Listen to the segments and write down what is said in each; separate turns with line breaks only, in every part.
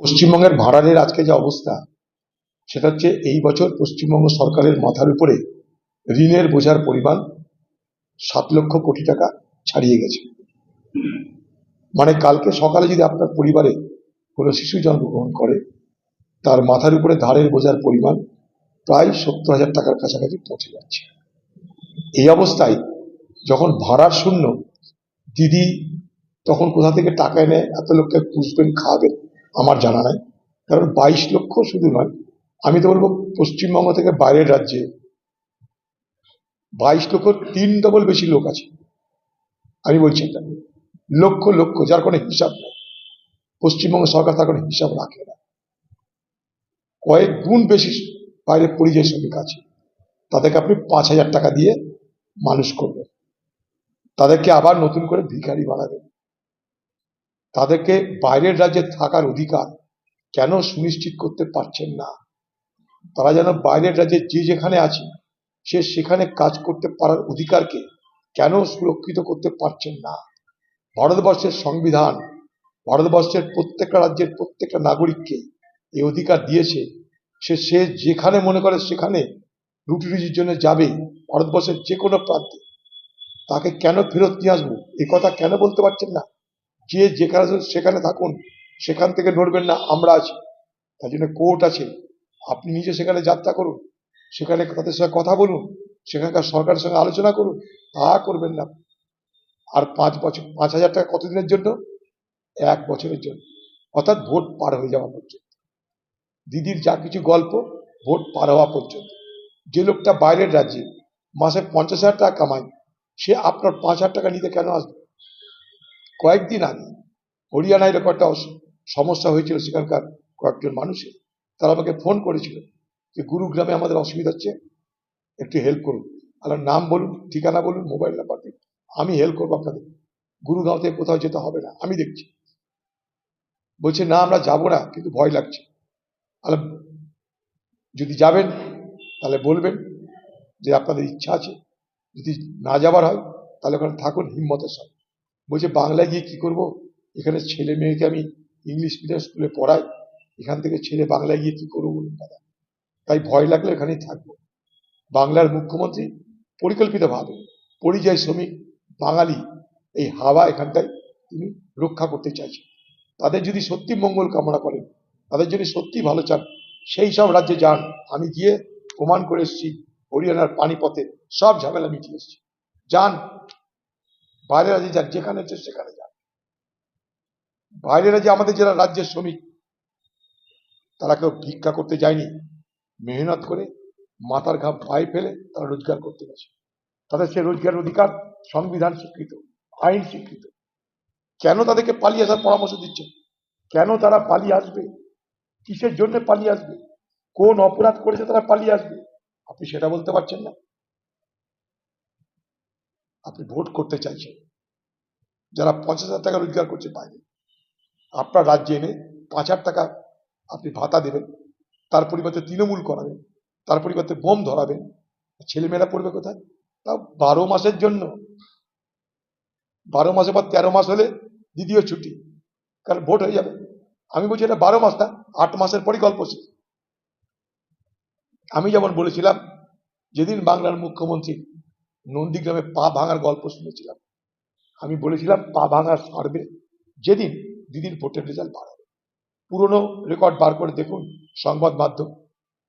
পশ্চিমবঙ্গের ভাড়ারের আজকে যে অবস্থা, সেটা হচ্ছে এই বছর পশ্চিমবঙ্গ সরকারের মাথার উপরে ঋণের বোঝার পরিমাণ সাত লক্ষ কোটি টাকা ছাড়িয়ে গেছে। মানে কালকে সকালে যদি আপনার পরিবারে কোনো শিশু জন্মগ্রহণ করে, তার মাথার উপরে ধারের বোঝার পরিমাণ প্রায় সত্তর হাজার টাকার কাছাকাছি পৌঁছে যাচ্ছে। এই অবস্থায় যখন ভাড়ার শূন্য, দিদি তখন কোথা থেকে টাকা এনে এত লোককে পুষবেন খাওয়াবেন? আমার জানা নাই। কারণ বাইশ লক্ষ শুধু নয়, আমি তো বলব পশ্চিমবঙ্গ থেকে বাইরের রাজ্যে বাইশ লক্ষ তিন ডবল বেশি লোক আছে। আমি বলছি এটা লক্ষ লক্ষ, যার কোনো হিসাব নেই। পশ্চিমবঙ্গ সরকার তার কোনো হিসাব রাখে না। কয়েক গুণ বেশি বাইরে পরিযায়ী শ্রমিক আছে। তাদেরকে আপনি পাঁচ হাজার টাকা দিয়ে মানুষ করবেন। তাদেরকে আবার নতুন করে ভিখারি বানাবেন। তাদেরকে বাইরের রাজ্যে থাকার অধিকার কেন সুনিশ্চিত করতে পারছেন না? তারা যেন বাইরের রাজ্যে যে যেখানে আছে, সে সেখানে কাজ করতে পারার অধিকারকে কেন সুরক্ষিত করতে পারছেন না? ভারতবর্ষের সংবিধান, ভারতবর্ষের প্রত্যেকটা রাজ্যের প্রত্যেকটা নাগরিককে এই অধিকার দিয়েছে। সে সে যেখানে মনে করে সেখানে রুটি রুজির জন্য যাবে ভারতবর্ষের যে কোনো প্রান্তে। তাকে কেন ফেরত নিয়ে আসব? এ কথা কেন বলতে পারছেন না? যে যেখানে সেখানে থাকুন। সেখান থেকে নড়বেন না, আমরা আছি। তার জন্য কোর্ট আছে। আপনি নিজে সেখানে যাত্রা করুন। সেখানে তাদের সঙ্গে কথা বলুন। সেখানকার সরকারের সঙ্গে আলোচনা করুন। তা করবেন না। আর পাঁচ বছর, পাঁচ হাজার টাকা কতদিনের জন্য? এক বছরের জন্য। অর্থাৎ ভোট পার হয়ে যাওয়া পর্যন্ত। দিদির যা কিছু গল্প, ভোট পার হওয়া পর্যন্ত। যে লোকটা বাইরের রাজ্যে, মাসে পঞ্চাশ হাজার টাকা কামায়, সে আপনার পাঁচ হাজার টাকা নিতে কেন আসবে? কয়েকদিন আগে হরিয়ানায় এরকম একটা সমস্যা হয়েছিল সেখানকার কয়েকজন মানুষের। তারা আমাকে ফোন করেছিল যে, গুরুগ্রামে আমাদের অসুবিধা হচ্ছে, একটু হেল্প করুন। আপনার নাম বলুন, ঠিকানা বলুন মোবাইল নাম্বার দিন। আমি হেল্প করব আপনাদের। গুরুগাঁও থেকে কোথাও যেতে হবে না, আমি দেখছি। বলছে, না, আমরা যাব না, কিন্তু ভয় লাগছে। তাহলে যদি যাবেন, তাহলে বলবেন যে, আপনাদের ইচ্ছা আছে। যদি না যাবার হয়, তাহলে ওখানে থাকুন, হিম্মতের সঙ্গে। বলছে, বাংলায় গিয়ে কি করব? এখানে ছেলে মেয়েকে আমি ইংলিশ মিডিয়াম স্কুলে পড়াই, এখান থেকে ছেলে বাংলায় গিয়ে কি করব বলুন দাদা? তাই ভয় লাগলে এখানেই থাকব। বাংলার মুখ্যমন্ত্রী পরিকল্পিতভাবে পরিযায়ী শ্রমিক, বাঙালি, এই হাওয়া এখানটায় তিনি রক্ষা করতে চাইছেন। তাদের যদি সত্যি মঙ্গল কামনা করেন, তাদের যদি সত্যি ভালো চান, সেই সব রাজ্যে যান। আমি গিয়ে প্রমাণ করে এসেছি, হরিয়ানার পানিপথে সব ঝামেলা মিটিয়ে এসেছি। যান। বাইরের রাজ্যে যান যেখানে সেখানে যান বাইরের রাজ্যে আমাদের যারা রাজ্যের শ্রমিক, তারা কেউ ভিক্ষা করতে যায়নি। মেহনত করে মাথার ঘাম পায়ে ফেলে তারা রোজগার করতে গেছে। তাদের সে রোজগার অধিকার সংবিধান স্বীকৃত, আইন স্বীকৃত। কেন তাদেরকে পালিয়ে আসার পরামর্শ দিচ্ছে কেন তারা পালিয়ে আসবে? কিসের জন্য পালিয়ে আসবে? কোন অপরাধ করেছে তারা পালিয়ে আসবে? আপনি সেটা বলতে পারছেন না। আপনি ভোট করতে চাইছেন। যারা পঞ্চাশ হাজার টাকা রোজগার করছে বাইরে, আপনার রাজ্যে এনে পাঁচ হাজার টাকা আপনি ভাতা দেবেন, তার পরিবর্তে তৃণমূল করাবেন, তার পরিবর্তে বোম ধরাবেন, ছেলেমেয়েরা পড়বে কোথায়? তা বারো মাসের জন্য। বারো মাসে বা তেরো মাস হলে দ্বিতীয় ছুটি, কারণ ভোট হয়ে যাবে। আমি বলছি এটা বারো মাস না, আট মাসের শেষ আমি যেমন বলেছিলাম, যেদিন বাংলার মুখ্যমন্ত্রী নন্দীগ্রামে পা ভাঙার গল্প শুনেছিলাম। আমি বলেছিলাম, পা ভাঙার সারবে যেদিন দিদির ভোটের রেজাল্ট বার হবে। পুরনো রেকর্ড বার করে দেখুন সংবাদ মাধ্যম।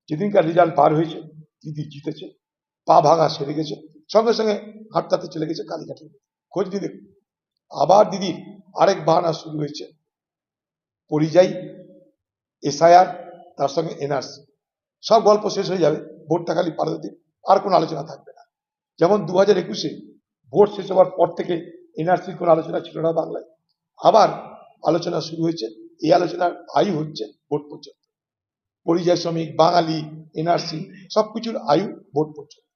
যেদিনকার রেজাল্ট বার হয়েছে, দিদি জিতেছে, পা ভাঙা সেরে গেছে, সঙ্গে সঙ্গে হাঁটতে চলে গেছে কালীঘাটে। খোঁজ দিয়ে দেখুন, আবার দিদির আরেক বাহানা শুরু হয়েছে। পরিযায়ী, এসআইআর, তার সঙ্গে এনআরসি। সব গল্প শেষ হয়ে যাবে, ভোটটা খালি পারত দিন আর কোনো আলোচনা থাকবে যেমন দু হাজার একুশে ভোট শেষ হওয়ার পর থেকে এনআরসির কোনো আলোচনা ছিল না বাংলায়। আবার আলোচনা শুরু হয়েছে, এই আলোচনার আয়ু হচ্ছে ভোট পর্যন্ত। পরিযায়ী শ্রমিক, বাঙালি, এনআরসি সব কিছুর আয়ু ভোট পর্যন্ত।